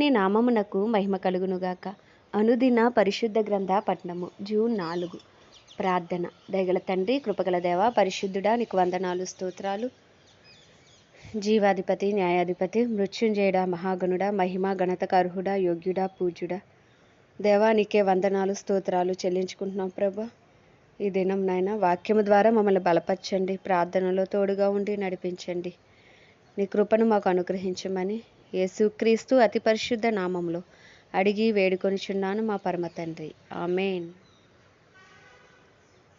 దేవుని నామమునకు మహిమ కలుగునుగాక. అనుదిన పరిశుద్ధ గ్రంథ పట్నము జూన్ నాలుగు. ప్రార్థన. దయగల తండ్రి కృపగల దేవ పరిశుద్ధుడా నీకు వందనాలు స్తోత్రాలు. జీవాధిపతి న్యాయాధిపతి మృత్యుంజయుడా మహాగణుడా మహిమ గణతకర్హుడా యోగ్యుడా పూజ్యుడా. దేవా నీకే వందనాలు స్తోత్రాలు చెల్లించుకుంటున్నాం ప్రభా. ఈ దినం నాయన వాక్యము ద్వారా మమ్మల్ని బలపరచండి ప్రార్థనలో తోడుగా ఉండి నడిపించండి. నీ కృపను మాకు అనుగ్రహించమని యేసుక్రీస్తు అతి పరిశుద్ధ నామంలో అడిగి వేడుకొనిచున్నాను మా పరమ తండ్రి. ఆమెన్.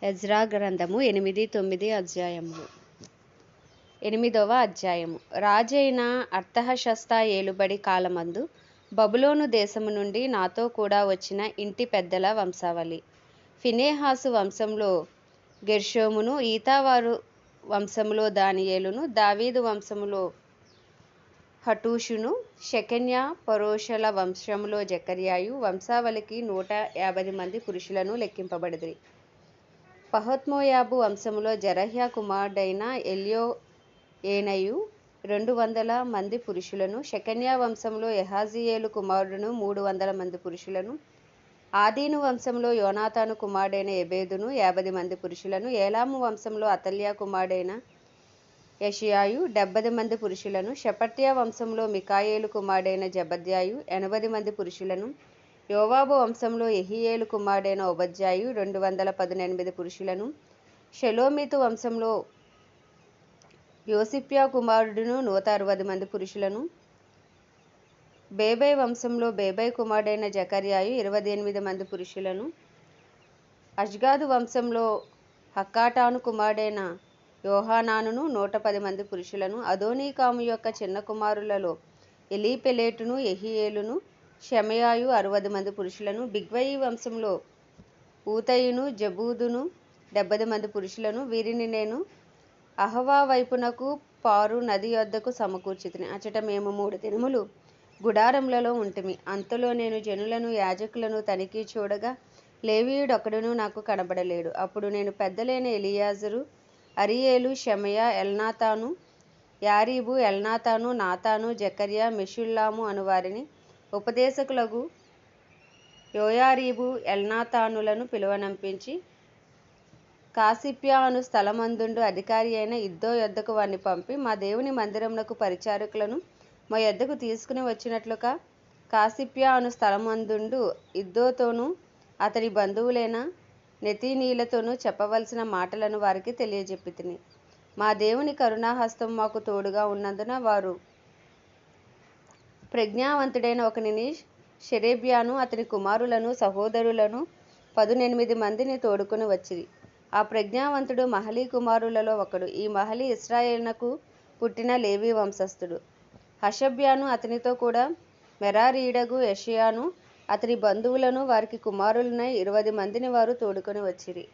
ఎజ్రా గ్రంథము ఎనిమిది తొమ్మిది అధ్యాయములు. ఎనిమిదవ అధ్యాయము. రాజైన అర్థహశస్త ఏలుబడి కాలమందు బబులోను దేశము నుండి నాతో కూడా వచ్చిన ఇంటి పెద్దల వంశావళి. ఫినేహాసు వంశంలో గెర్షోమును ఈతావారు వంశములో దానియేలును దావీదు వంశములో హటూషును షెకెన్య పరోషల వంశములో జకర్యాయు వంశావళికి నూట యాభై మంది పురుషులను లెక్కింపబడిరి పహత్మోయాబు వంశములో జరహ్య కుమారుడైన ఎల్యో ఏనయు రెండు వందల మంది పురుషులను షెకన్య వంశంలో ఎహాజియేలు కుమారుడును మూడు వందల మంది పురుషులను ఆదీను వంశంలో యోనాతాను కుమారుడైన ఎబేదును యాభై మంది పురుషులను ఏలాము వంశంలో అతల్యా కుమారుడైన యషియాయు డెబ్బది మంది పురుషులను షపట్యా వంశంలో మికాయేలు కుమారుడైన జబద్యాయు ఎనభై మంది పురుషులను యోవాబు వంశంలో ఎహియేలు కుమారుడైన ఉపధ్యాయు రెండు వందల పదునెనిమిది పురుషులను షెలోమితు వంశంలో యోసిప్యా కుమారుడును నూట అరవై మంది పురుషులను బేబై వంశంలో బేబై కుమారుడైన జకర్యాయు ఇరవై ఎనిమిది మంది పురుషులను అజ్గాదు వంశంలో హక్కాటాను కుమారుడైన యోహానానును నూట పది మంది పురుషులను అదోనీకాము యొక్క చిన్న కుమారులలో ఎలీపెలేటును ఎహియేలును షమయాయు అరవది మంది పురుషులను బిగ్వయి వంశంలో ఊతయును జబూదును డెబ్బది మంది పురుషులను వీరిని నేను అహవా వైపునకు పారు నది యొద్దకు సమకూర్చితిని. అచట మేము మూడు దినములు గుడారములలో ఉంటిమి. అంతలో నేను జనులను యాజకులను తనిఖీ చూడగా లేవీయుడొక్కడును నాకు కనబడలేడు. అప్పుడు నేను పెద్దలైన ఎలియాజరు అరియేలు షమయ ఎల్నాతాను యారీబు ఎల్నాతాను నాతాను జకర్యా మెషుల్లాము అను వారిని ఉపదేశకులకు యోయారీబు ఎల్నాతానులను పిలువనంపించి కాసిప్యా అను స్థలమందుండు అధికారి అయిన ఇద్దో యొద్దకు వారిని పంపి మా దేవుని మందిరమునకు పరిచారకులను మా యొద్దకు తీసుకుని వచ్చినట్లుగా కాసిప్యా అను స్థలమందుండు ఇద్దోతోనూ అతని బంధువులైన నెతీనీలతోనూ చెప్పవలసిన మాటలను వారికి తెలియజెప్పితిని. మా దేవుని కరుణాహస్తం మాకు తోడుగా ఉన్నందున వారు ప్రజ్ఞావంతుడైన ఒకనిని షెరేబ్యాను అతని కుమారులను సహోదరులను పదునెనిమిది మందిని తోడుకుని వచ్చిరి. ఆ ప్రజ్ఞావంతుడు మహలీ కుమారులలో ఒకడు. ఈ మహలి ఇస్రాయేల్నకు పుట్టిన లేవి వంశస్థుడు. హషబ్యాను అతనితో కూడా మెరారీడగు యషియాను అతని బంధువులను వారికి కుమారులనై ఇరవై మందిని వారు తోడుకొని వచ్చిరి.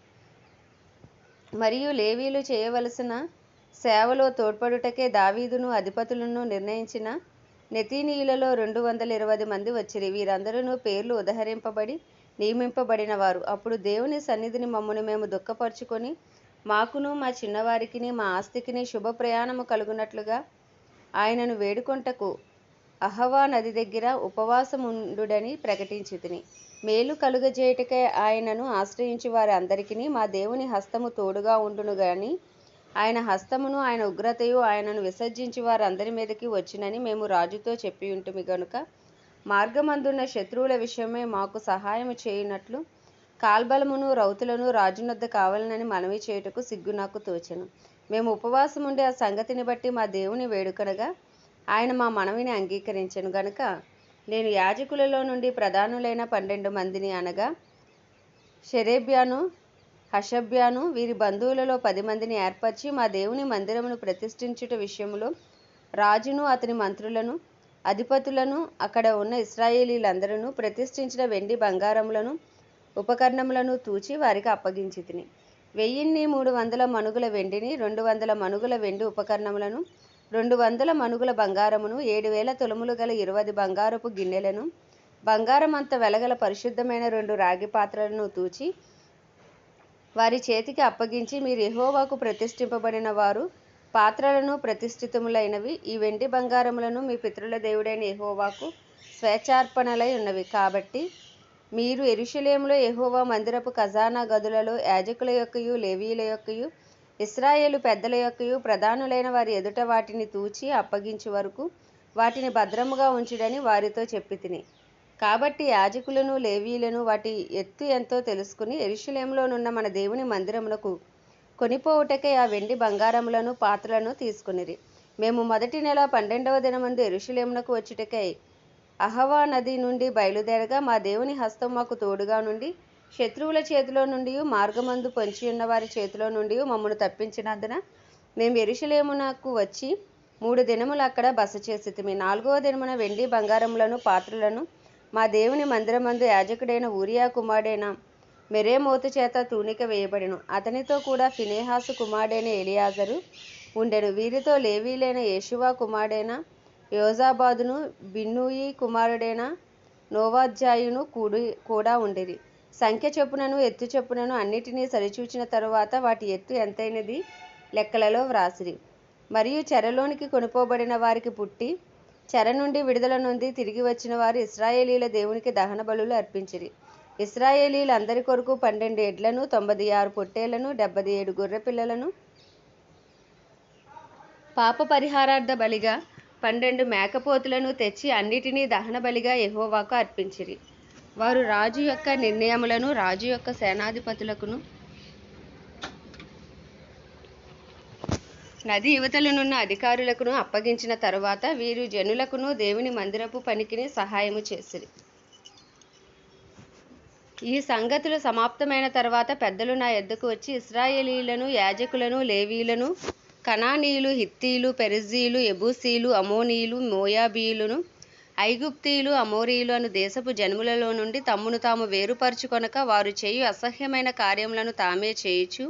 మరియు లేవీలు చేయవలసిన సేవలో తోడ్పడుటకే దావీదును అధిపతులను నిర్ణయించిన నెతీనీయులలో రెండు వందల ఇరవై మంది వచ్చిరి. వీరందరూ పేర్లు ఉదహరింపబడి నియమింపబడిన వారు. అప్పుడు దేవుని సన్నిధిని మమ్మను మేము దుఃఖపరుచుకొని మాకును మా చిన్నవారికిని మా ఆస్తికిని శుభ ప్రయాణము కలుగునట్లుగా ఆయనను వేడుకొంటకు అహవా నది దగ్గర ఉపవాసముండుడని ప్రకటించితిని మేలు కలుగజేయటకై ఆయనను ఆశ్రయించి వారి అందరికీ మా దేవుని హస్తము తోడుగా ఉండును గాని ఆయన హస్తమును ఆయన ఉగ్రతయు ఆయనను విసర్జించి వారందరి మీదకి వచ్చినని మేము రాజుతో చెప్పి ఉంటుమి గనుక మార్గమందున్న శత్రువుల విషయమై మాకు సహాయము చేయనట్లు కాల్బలమును రౌతులను రాజునొద్ద కావాలనని మనవి చేయుటకు సిగ్గు నాకు తోచెను. మేము ఉపవాసం ఉండే ఆ సంగతిని బట్టి మా దేవుని వేడుకనగా ఆయన మా మనవిని అంగీకరించను గనుక నేను యాజకులలో నుండి ప్రధానులైన పన్నెండు మందిని అనగా షెరేబ్యాను హషబ్యాను వీరి బంధువులలో పది మందిని ఏర్పరిచి మా దేవుని మందిరమును ప్రతిష్ఠించుట విషయంలో రాజును అతని మంత్రులను అధిపతులను అక్కడ ఉన్న ఇస్రాయేలీలందరూ ప్రతిష్ఠించిన వెండి బంగారములను ఉపకరణములను తూచి వారికి అప్పగించి తిని వెయ్యిన్ని మూడు వందల మనుగుల వెండిని రెండు వందల మనుగుల వెండి ఉపకరణములను రెండు వందల మనుగుల బంగారమును ఏడు వేల తులములు గల ఇరవై బంగారపు గిన్నెలను బంగారం అంత వెలగల పరిశుద్ధమైన రెండు రాగి పాత్రలను తూచి వారి చేతికి అప్పగించి మీరు ఎహోవాకు ప్రతిష్ఠింపబడిన వారు పాత్రలను ప్రతిష్ఠితములైనవి. ఈ వెండి బంగారములను మీ పితరుల దేవుడైన ఎహోవాకు స్వేచ్ఛార్పణలై ఉన్నవి. కాబట్టి మీరు ఎరుషలేములో ఎహోవా మందిరపు ఖజానా గదులలో యాజకుల యొక్కయు లేవీయుల యొక్కయు ఇస్రాయేలు పెద్దల యొక్కయు ప్రధానులైన వారి ఎదుట వాటిని తూచి అప్పగించు వరకు వాటిని భద్రముగా ఉంచుడని వారితో చెప్పి కాబట్టి యాజకులను లేవీలను వాటి ఎత్తు ఎంతో తెలుసుకుని ఎరుషలేములోనున్న మన దేవుని మందిరమునకు కొనిపోవుటకై ఆ వెండి బంగారములను పాత్రలను తీసుకునిరి. మేము మొదటి నెల పన్నెండవ దినమందు ఎరుషులేములకు వచ్చుటకై అహవా నది నుండి బయలుదేరగా మా దేవుని హస్తం మాకు తోడుగా నుండి శత్రువుల చేతిలో నుండి మార్గమందు పొంచి ఉన్న వారి చేతిలో నుండి మమ్మను తప్పించినందున మేము ఎరుషలేమునకు వచ్చి మూడు దినములు అక్కడ బస చేసితిమి. నాలుగవ దినమున వెండి బంగారములను పాత్రలను మా దేవుని మందిరమందు యాజకుడైన ఊరియా కుమారుడైన మెరేమోతు చేత తూనిక వేయబడెను. అతనితో కూడా ఫినేహాసు కుమారుడైన ఎలియాజరు ఉండెను. వీరితో లేవీలైన యేషువా కుమారుడైన యోజాబాదును బిన్నూయి కుమారుడైన నోవాధ్యాయును కూడి కూడా ఉండేది. సంఖ్య చొప్పునను ఎత్తు చొప్పునను అన్నిటినీ సరిచూచిన తరువాత వాటి ఎత్తు ఎంతైనది? లెక్కలలో వ్రాసిరి. మరియు చెరలోనికి కొనుపోబడిన వారికి పుట్టి చెర నుండి విడుదల నుండి తిరిగి వచ్చిన వారు ఇస్రాయేలీల దేవునికి దహన బలులు అర్పించిరి. ఇస్రాయేలీలందరి కొరకు పన్నెండు ఎడ్లను తొంభై ఆరు పొట్టేళ్ళను డెబ్బై ఏడు గొర్రె పిల్లలను. పాప పరిహారార్థ బలిగా పన్నెండు మేకపోతులను తెచ్చి అన్నిటినీ దహన బలిగా ఎహోవాకు అర్పించిరి. వారు రాజు యొక్క నిర్ణయములను రాజు యొక్క సేనాధిపతులకును నది యువతలనున్న అధికారులకును అప్పగించిన తరువాత వీరు జనులకును దేవుని మందిరపు పనికిని సహాయము చేసిరి. ఈ సంగతులు సమాప్తమైన తర్వాత పెద్దలు నా ఎద్దకు వచ్చి ఇస్రాయేలీలను యాజకులను లేవీలను కణానీయులు హిత్తీలు పెరిజీలు ఎబూసీలు అమోనీయులు మోయాబీయులను ఐగుప్తీయులు అమోరీయులు అను దేశపు జన్ములలో నుండి తమ్మును తాము వేరుపరుచుకొనక వారు చేయు అసహ్యమైన కార్యములను తామే చేయుచు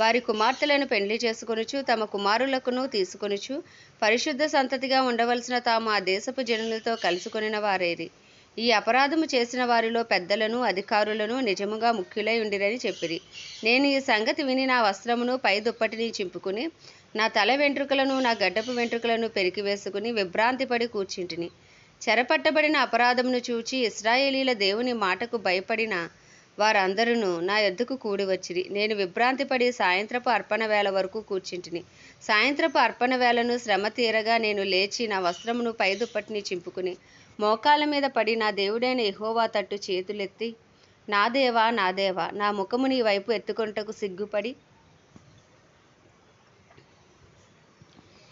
వారి కుమార్తెలను పెండ్లి చేసుకొనుచు తమ కుమారులకును తీసుకొనుచు పరిశుద్ధ సంతతిగా ఉండవలసిన తాము ఆ దేశపు జనులతో కలుసుకొనిన వారేరి. ఈ అపరాధము చేసిన వారిలో పెద్దలను అధికారులను నిజముగా ముఖ్యులై ఉండిరని చెప్పిరి. నేను ఈ సంగతి విని నా వస్త్రమును పై దుప్పటిని చింపుకుని నా తల వెంట్రుకలను నా గడ్డపు వెంట్రుకలను పెరికివేసుకుని విభ్రాంతిపడి కూర్చుంటిని. చెరపట్టబడిన అపరాధమును చూచి ఇస్రాయేలీల దేవుని మాటకు భయపడిన వారందరూ నా ఎద్దుకు కూడి వచ్చిరి. నేను విభ్రాంతిపడి సాయంత్రపు అర్పణ వేళ వరకు కూర్చుంటిని. సాయంత్రపు అర్పణ వేళను శ్రమ తీరగా నేను లేచి నా వస్త్రమును పై దుప్పటిని చింపుకుని మోకాళ్ళ మీద పడి నా దేవుడైన ఎహోవా తట్టు చేతులెత్తి నా దేవా నా దేవా నా ముఖము నీ వైపు ఎత్తుకొంటకు సిగ్గుపడి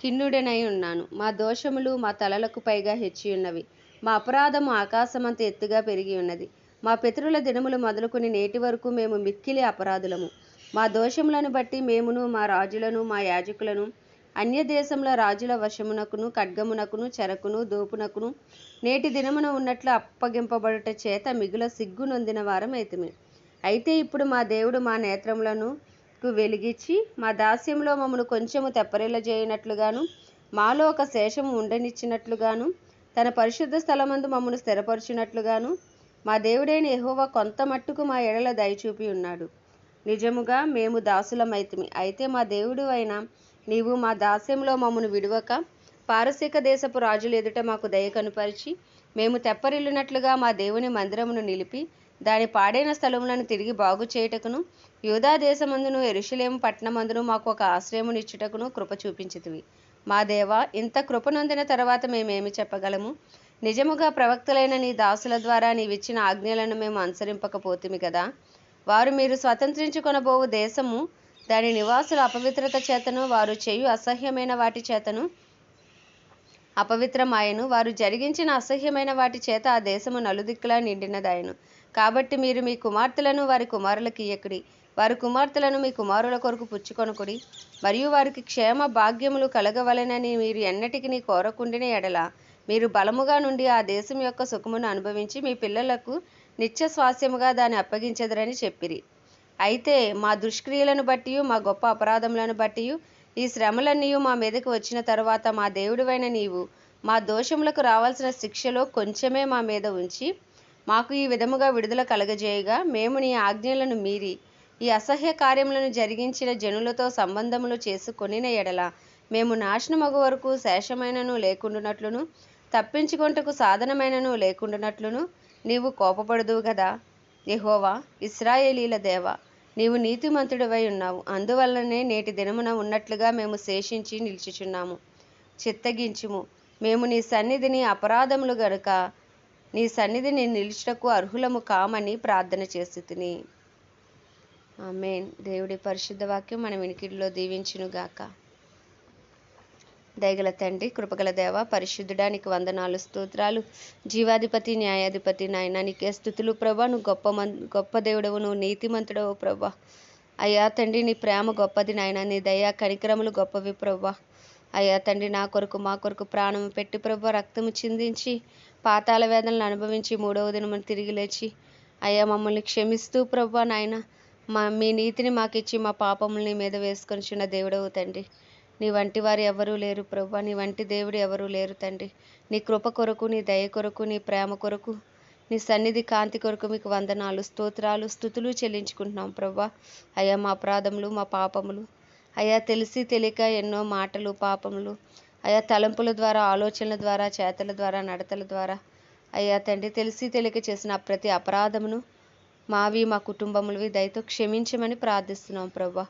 కిన్నుడనై ఉన్నాను. మా దోషములు మా తలలకు పైగా హెచ్చి ఉన్నవి. మా అపరాధము ఆకాశమంత ఎత్తుగా పెరిగి ఉన్నది. మా పితరుల దినములు మొదలుకొని నేటి వరకు మేము మిక్కిలి అపరాధులము. మా దోషములను బట్టి మేమును మా రాజులను మా యాజకులను అన్య దేశముల రాజుల వశమునకును ఖడ్గమునకును చెరకును దోపునకును నేటి దినమున ఉన్నట్లు అప్పగింపబడుట చేత మిగుల సిగ్గు నొందిన వారం అయితమే అయితే ఇప్పుడు మా దేవుడు మా నేత్రములను వెలిగించి మా దాస్యంలో మమ్మను కొంచెము తెప్పరిల్లజేయనట్లుగాను మాలో ఒక శేషము ఉండనిచ్చినట్లుగాను తన పరిశుద్ధ స్థలమందు మమ్మను స్థిరపరచునట్లుగాను మా దేవుడైన ఎహోవా కొంత మట్టుకు మా ఎడల దయచూపి ఉన్నాడు. నిజముగా మేము దాసులమైతిమి. అయితే మా దేవుడు అయిన నీవు మా దాస్యంలో మమ్మను విడువక పారసీక దేశపు రాజులు ఎదుట మాకు దయ కనుపరిచి మేము తెప్పరిల్లునట్లుగా మా దేవుని మందిరమును నిలిపి దాని పాడైన స్థలములను తిరిగి బాగు చేయుటకును యూదా దేశమందును ఎరుషులేము పట్టణమందును మాకు ఒక ఆశ్రయమునిచ్చుటకును కృప చూపించితివి. మా దేవా ఇంత కృప నొందిన తర్వాత మేమేమి చెప్పగలము? నిజముగా ప్రవక్తలైన నీ దాసుల ద్వారా నీవిచ్చిన ఆజ్ఞలను మేము అనుసరింపకపోతిమి కదా వారు మీరు స్వతంత్రించుకొనబోవు దేశము దాని నివాసుల అపవిత్రత చేతను వారు చేయు అసహ్యమైన వాటి చేతను అపవిత్రమాయను. వారు జరిగించిన అసహ్యమైన వాటి చేత ఆ దేశము నలుదిక్కులా నిండినదాయను. కాబట్టి మీరు మీ కుమార్తెలను వారి కుమారులకు ఇయ్యకుడి. వారి కుమార్తెలను మీ కుమారుల కొరకు పుచ్చుకొనుకుడి. మరియు వారికి క్షేమ భాగ్యములు కలగవలెనని మీరు ఎన్నటికి కోరకుండిన ఎడల. మీరు బలముగా నుండి ఆ దేశం యొక్క సుఖమును అనుభవించి మీ పిల్లలకు నిత్య స్వాస్యముగా దాన్ని అప్పగించదరని చెప్పిరి. అయితే మా దుష్క్రియలను బట్టి మా గొప్ప అపరాధములను బట్టి ఈ శ్రమలన్నీ మా మీదకు వచ్చిన తరువాత మా దేవుడివైన నీవు మా దోషములకు రావాల్సిన శిక్షలో కొంచెమే మా మీద ఉంచి మాకు ఈ విధముగా విడుదల కలగజేయగా మేము నీ ఆజ్ఞలను మీరి ఈ అసహ్య కార్యములను జరిగించిన జనులతో సంబంధములు చేసుకొనిన ఎడల. మేము నాశనమగు వరకు శేషమైనను లేకుండునట్లును తప్పించుకొంటకు సాధనమైనను లేకుండునట్లును నీవు కోపపడదు కదా యెహోవా ఇస్రాయేలీల దేవ నీవు నీతిమంతుడివై ఉన్నావు. అందువల్లనే నేటి దినమున ఉన్నట్లుగా మేము శేషించి నిలిచిచున్నాము. చిత్తగించుము. మేము నీ సన్నిధిని అపరాధములు గనుక నీ సన్నిధిని నిలుచుటకు అర్హులము కామని ప్రార్థన చేసి తిని ఆమెన్. దేవుడి పరిశుద్ధ వాక్యం మన వినికిడిలో దీవించునుగాక. దయగల తండ్రి కృపగల దేవ పరిశుద్ధుడానికి వందనాలు స్తోత్రాలు. జీవాధిపతి న్యాయాధిపతి నాయన నీకే స్థుతులు ప్రభా. నువ్వు గొప్ప మన్ గొప్ప దేవుడవు నువ్వు నీతిమంతుడవు ప్రభా. అయ్యా తండ్రి నీ ప్రేమ గొప్పది నాయన. నీ దయా కనికరములు గొప్పవి ప్రభా. అయ్యా తండ్రి నా కొరకు మా కొరకు ప్రాణము పెట్టి ప్రభా రక్తము చిందించి పాతాల వేదనలు అనుభవించి మూడవ దినమున తిరిగి లేచి అయ్యా మమ్మల్ని క్షమిస్తూ ప్రభా నాయన. మా మీ నీతిని మాకు ఇచ్చి మా పాపముల్ని మీద వేసుకొని చిన్న దేవుడవు తండ్రి. నీ వంటి వారు ఎవరూ లేరు ప్రభా. నీ వంటి దేవుడు ఎవరూ లేరు తండ్రి. నీ కృప కొరకు నీ దయ కొరకు నీ ప్రేమ కొరకు నీ సన్నిధి కాంతి కొరకు మీకు వందనాలు స్తోత్రాలు స్థుతులు చెల్లించుకుంటున్నాం ప్రభా. అయ్యా మా అపరాధములు మా పాపములు. అయ్యా తెలిసి తెలియక ఎన్నో మాటలు పాపములు అయ్యా తలంపుల ద్వారా ఆలోచనల ద్వారా చేతల ద్వారా నడతల ద్వారా అయ్యా తండ్రి తెలిసి తెలియక చేసిన ప్రతి అపరాధమును మావి మా కుటుంబములవి దయతో క్షమించమని ప్రార్థిస్తున్నాం ప్రభా.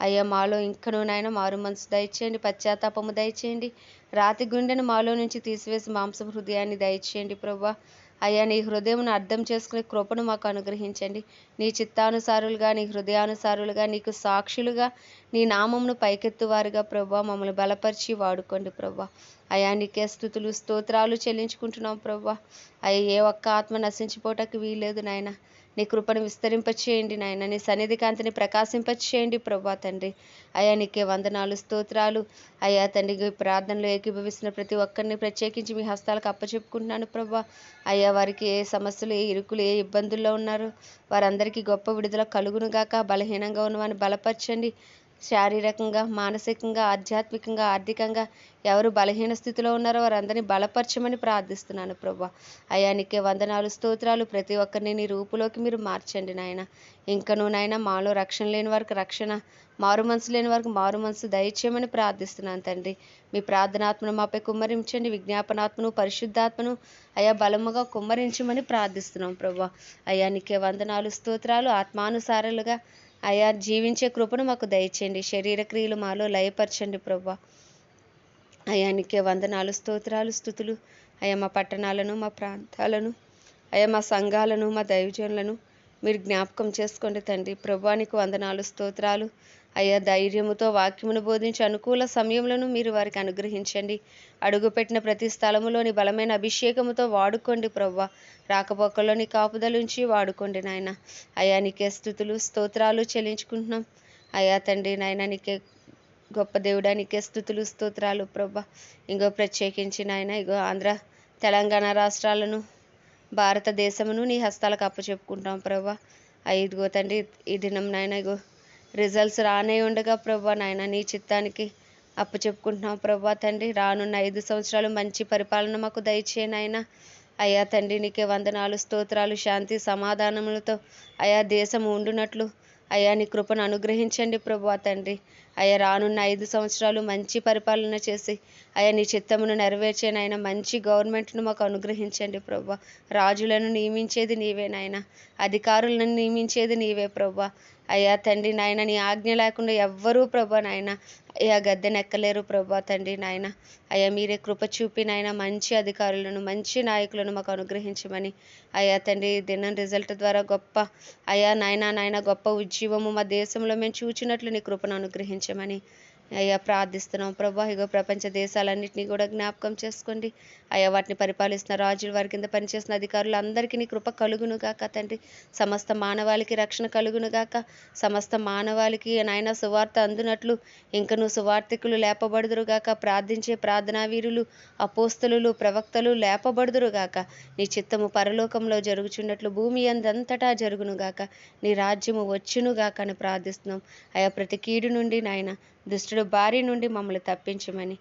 అయ్యా మాలో ఇంకనూ నాయన మారు మనసు దయచేయండి పశ్చాత్తాపము దయచేయండి. రాతి గుండెను మాలో నుంచి తీసివేసి మాంసం హృదయాన్ని దయచేయండి ప్రభా. అయ్యా నీ హృదయమును అర్థం చేసుకునే కృపను మాకు అనుగ్రహించండి. నీ చిత్తానుసారులుగా నీ హృదయానుసారులుగా నీకు సాక్షులుగా నీ నామమును పైకెత్తువారుగా ప్రభా మమ్మల్ని బలపరిచి వాడుకోండి ప్రభా. అయా నీకే స్థుతులు స్తోత్రాలు చెల్లించుకుంటున్నాం ప్రభా అయ్యా ఏ ఒక్క ఆత్మ నశించిపోవటానికి వీలేదు నాయన. నీ కృపను విస్తరింపచేయండి నాయన. నీ సన్నిధి కాంతిని ప్రకాశింపచేయండి ప్రభా తండ్రి. అయా నీకే వందనాలు స్తోత్రాలు. అయ్యా తండ్రి ప్రార్థనలు ప్రార్థనలో ఏకీభవిస్తున్న ప్రతి ఒక్కరిని ప్రత్యేకించి మీ హస్తాలకు అప్పచెప్పుకుంటున్నాను ప్రభా అయ్యా వారికి ఏ సమస్యలు ఏ ఇరుకులు ఏ ఇబ్బందుల్లో ఉన్నారు వారందరికీ గొప్ప విడుదల కలుగును గాక బలహీనంగా ఉన్నవారిని బలపరచండి. శారీరకంగా మానసికంగా ఆధ్యాత్మికంగా ఆర్థికంగా ఎవరు బలహీన స్థితిలో ఉన్నారో వారందరినీ బలపరచమని ప్రార్థిస్తున్నాను ప్రభా. అయానికే వందనాలు స్తోత్రాలు. ప్రతి ఒక్కరిని నీ రూపులోకి మీరు మార్చండి నాయన. ఇంకనూ నాయన మాలో రక్షణ లేని వారికి రక్షణ మారు మనసు లేని వారికి మారు మనసు దయచేయమని ప్రార్థిస్తున్నాను తండ్రి. మీ ప్రార్థనాత్మను మాపై కుమ్మరించండి విజ్ఞాపనాత్మను పరిశుద్ధాత్మను అయా బలముగా కుమ్మరించమని ప్రార్థిస్తున్నాం ప్రభా. అయానికే వందనాలు స్తోత్రాలు. ఆత్మానుసారాలుగా అయా జీవించే కృపను మాకు దయచేయండి. శరీర క్రియలు మాలో లయపరచండి ప్రభా. అయా నీకే వందనాలు స్తోత్రాలు స్థుతులు. అయా మా పట్టణాలను మా ప్రాంతాలను అయా మా సంఘాలను మా దైవజనులను మీరు జ్ఞాపకం చేసుకోండి తండ్రి. ప్రభానికి వందనాలు స్తోత్రాలు. అయ్యా ధైర్యముతో వాక్యమును బోధించి అనుకూల సమయములను మీరు వారికి అనుగ్రహించండి. అడుగుపెట్టిన ప్రతి స్థలములోని బలమైన అభిషేకముతో వాడుకోండి ప్రవ్వ. రాకపోకల్లోని కాపుదలుంచి వాడుకోండి నాయన. అయ్యా నీకే స్థుతులు స్తోత్రాలు చెల్లించుకుంటున్నాం. అయ్యా తండ్రి నాయన నీకే గొప్ప దేవుడా నీకే స్థుతులు స్తోత్రాలు ప్రభ ఇంకో ప్రత్యేకించి నాయన ఇగో ఆంధ్ర తెలంగాణ రాష్ట్రాలను భారతదేశమును నీ హస్తాలకు అప్పచెప్పుకుంటాం ప్రభా ఇదిగో తండ్రి ఈ దినం నాయన ఇగో రిజల్ట్స్ రానే ఉండగా ప్రభా నాయన నీ చిత్తానికి అప్పు చెప్పుకుంటున్నాం ప్రభా తండ్రి. రానున్న ఐదు సంవత్సరాలు మంచి పరిపాలన మాకు దయచేయనైనా నాయన. అయ్యా తండ్రి నీకే వందనాలు స్తోత్రాలు శాంతి సమాధానములతో అయా దేశం ఉండునట్లు. అయ్యా నీ కృపను అనుగ్రహించండి ప్రభా తండ్రి. అయ్యా రానున్న ఐదు సంవత్సరాలు మంచి పరిపాలన చేసి అయ్యా నీ చిత్తమును నెరవేర్చే నాయన మంచి గవర్నమెంట్ను మాకు అనుగ్రహించండి ప్రభా. రాజులను నియమించేది నీవే నాయన. అధికారులను నియమించేది నీవే ప్రభా. అయ్యా తండ్రి నాయన నీ ఆజ్ఞ లేకుండా ఎవ్వరూ ప్రభా నాయన అయ్యా గద్దెనెక్కలేరు ప్రభా తండ్రి నాయన. అయ్యా మీరే కృప చూపి నాయన మంచి అధికారులను మంచి నాయకులను మాకు అనుగ్రహించమని. అయ్యా తండ్రి దినం రిజల్ట్ ద్వారా గొప్ప అయ్యా నాయన నాయన గొప్ప ఉజ్జీవము మా దేశంలో మేము చూచినట్లు నీ కృపను అనుగ్రహించమని. అయ్యా ప్రార్థిస్తున్నాం. ప్రభా ఇగో ప్రపంచ దేశాలన్నింటినీ కూడా జ్ఞాపకం చేసుకోండి. అయ్యా వాటిని పరిపాలిస్తున్న రాజులు వారి కింద పనిచేసిన అధికారులు అందరికీ నీ కృప కలుగును గాక తండ్రి. సమస్త మానవాళికి రక్షణ కలుగును గాక. సమస్త మానవాళికి నాయన సువార్త అందునట్లు ఇంకను సువార్థికులు లేపబడుదురు గాక. ప్రార్థించే ప్రార్థనా వీరులు అపోస్తలు ప్రవక్తలు లేపబడుదురు గాక. నీ చిత్తము పరలోకంలో జరుగుచున్నట్లు భూమి అందంతటా జరుగును గాక. నీ రాజ్యము వచ్చును గాక అని ప్రార్థిస్తున్నాం. అయా ప్రతి కీడు నుండి నాయన దుష్టుడు బారి నుండి మమ్మల్ని తప్పించమని.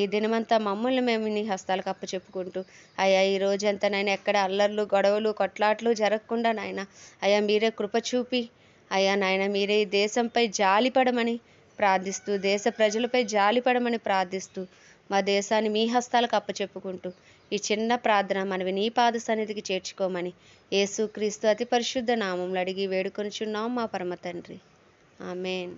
ఈ దినమంతా మమ్మల్ని మేము నీ హస్తాలకు అప్పచెప్పుకుంటూ. అయ్యా ఈ రోజంతా నాయన ఎక్కడ అల్లర్లు గొడవలు కొట్లాట్లు జరగకుండా నాయన అయ్యా మీరే కృప చూపి. అయ్యా నాయన మీరే ఈ దేశంపై జాలిపడమని ప్రార్థిస్తూ దేశ ప్రజలపై జాలిపడమని ప్రార్థిస్తూ మా దేశాన్ని మీ హస్తాలకు అప్పచెప్పుకుంటూ ఈ చిన్న ప్రార్థన మనవి నీ పాద సన్నిధికి చేర్చుకోమని యేసుక్రీస్తు అతి పరిశుద్ధ నామంలో అడిగి వేడుకొనిచున్నాం మా పరమ తండ్రి. ఆమెన్.